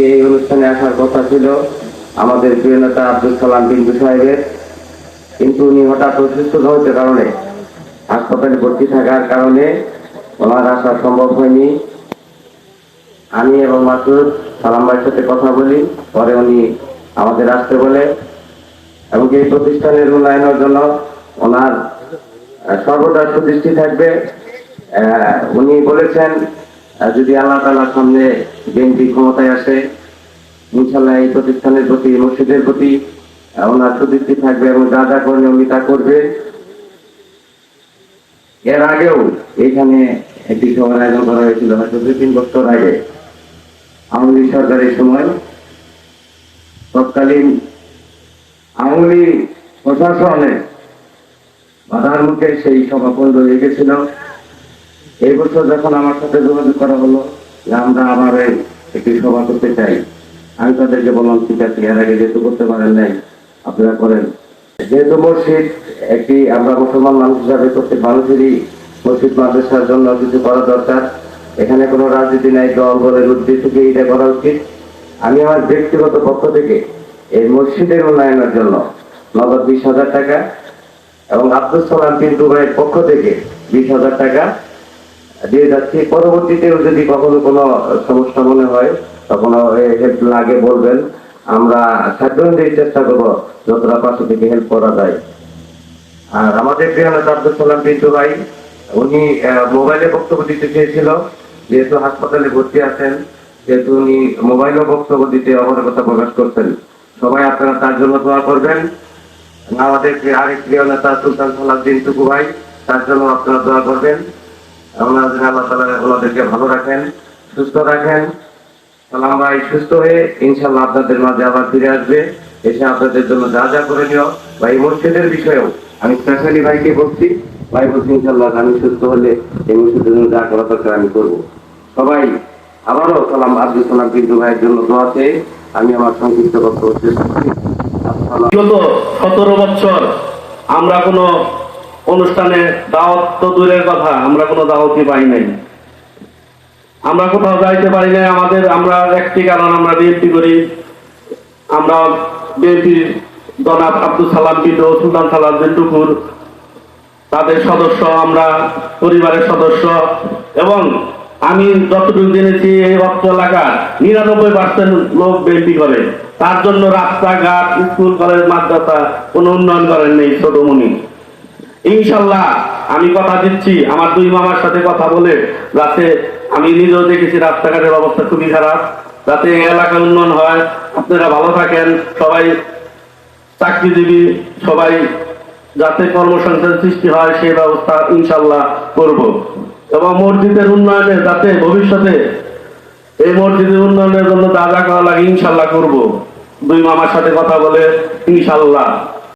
এই অনুষ্ঠানে আসার কথা ছিল আমাদের প্রিয় নেতা আব্দুল সালাম বিন্দু সাহেবের। কিন্তু উনি হঠাৎ অসুস্থ হওয়ার কারণে হাসপাতালে ভর্তি থাকার কারণে ওনার আসা সম্ভব হয়নি। আমি এবং মাসুদ সালাম ভাইয়ের সাথে কথা বলি, পরে উনি আমাদের আসতে বলে। এবং এই প্রতিষ্ঠানের উন্নয়নের জন্য ওনার সর্বদা সুদৃষ্টি থাকবে। উনি বলেছেন যদি আল্লাহ তালার সামনে বিএনপি ক্ষমতায় আসে ইনশাল্লাহ এই প্রতিষ্ঠানের প্রতি, মসজিদের প্রতি ওনার সুদৃষ্টি থাকবে এবং যা যা করণীয় উনি তা করবে। এর আগেও এখানে একটি সভার আয়োজন করা হয়েছিল, হয়তো দুই তিন বছর আগে। আওয়ামী সরকারের সময়। তৎকালীন আওয়ামী লীগ প্রশাসনে বাধার মুখে সেই সভা বন্ধ হয়ে গেছিল। এই বছর যখন আমার সাথে যোগাযোগ করা হলো যে আমরা আবার একটি সভা করতে চাই, আমি তাদেরকে বললাম, ঠিক আছে, এর আগে যেহেতু করতে পারেন নাই, আপনারা করেন। যেহেতু মসজিদ একটি আমরা মুসলমান মানুষ হিসাবে প্রত্যেক মানুষেরই মসজিদ মাদ্রাসার জন্য কিছু করা দরকার। এখানে কোনো রাজনীতি নাই, দল বলের উদ্দেশ্য থেকে এটা করা উচিত। আমি আমার ব্যক্তিগত পক্ষ থেকে এই মসজিদের উন্নয়নের জন্য নগদ বিশ হাজার টাকা এবং আব্দুল সালাম পিন্টু ভাইয়ের পক্ষ থেকে বিশ হাজার টাকা দিয়ে যাচ্ছি। পরবর্তীতেও যদি কখনো কোনো সমস্যা মনে হয়, তখন হেল্প লাগে বলবেন। আমরা সাধ্য অনুযায়ী চেষ্টা করব যতটা পাশে থেকে হেল্প করা যায়। আর আমাদের প্রিয় নেতা আব্দুল সালাম পিন্টু ভাই, উনি মোবাইলে বক্তব্য দিতে চেয়েছিল, যেহেতু হাসপাতালে ভর্তি আছেন, যেহেতু উনি মোবাইলে বক্তব্য দিতে অবরগতা প্রকাশ করছেন। সবাই আপনারা তার জন্য দোয়া করবেন। আমাদের আরেক প্রিয় নেতা সুলতান সালাউদ্দিন টুকু ভাই, তার জন্য আপনারা দোয়া করবেন। যেন আল্লাহ তালা ওনাদেরকে ভালো রাখেন, সুস্থ রাখেন। সালাম ভাই সুস্থ হয়ে ইনশাল্লাহ আপনাদের মাঝে আবার ফিরে আসবে। এসে আপনাদের জন্য যা যা করে নিও বা এই মসজিদের বিষয়েও আমি স্পেশালি ভাইকে বলছি, ভাই বলছি ইনশাল্লাহ আমি সুস্থ হলে এই মসজিদের জন্য যা করা দরকার আমি করব। সবাই, আবারও সালাম আব্দুল সালাম বিন্দু ভাইয়ের জন্য দোয়া চেয়ে আমি আমার সংক্ষিপ্ত বক্তব্য শেষ করছি। সতেরো বছর আমরা কোনো অনুষ্ঠানে দাওয়াত তো দূরের কথা, আমরা কোনো দাওয়াতই পাই নাই। আমরা কোথাও যাইতে পারি নাই, আমাদের, আমরা একটি কারণ আমরা বিএনপি করি। আমরা বিএনপির জনাব আব্দুল সালাম বিদু সুলতান সালাম টুকুর, তাদের সদস্য, আমরা পরিবারের সদস্য, এবং আমি যতটুকু জেনেছি, এই অত্র এলাকার নিরানব্বই পার্সেন্ট লোক বিএনপি করে। তার জন্য রাস্তাঘাট, স্কুল, কলেজ, মাদ্রাসা কোনো উন্নয়ন করেন নেই ছোটমণি। ইনশাল্লাহ, আমি কথা দিচ্ছি, আমার দুই মামার সাথে কথা বলে, যাতে আমি নিজেও দেখেছি রাস্তাঘাটের অবস্থা খুবই খারাপ, যাতে এই এলাকার উন্নয়ন হয়। আপনারা ভালো থাকেন, সবাই চাকরিজীবী, সবাই যাতে কর্মসংস্থান সৃষ্টি হয়, সেই ব্যবস্থা ইনশাল্লাহ করব। এবং মসজিদের উন্নয়নে যাতে ভবিষ্যতে এই মসজিদের উন্নয়নের জন্য যা করা লাগে ইনশাল্লাহ করব। দুই মামার সাথে কথা বলে, ইনশাল্লাহ।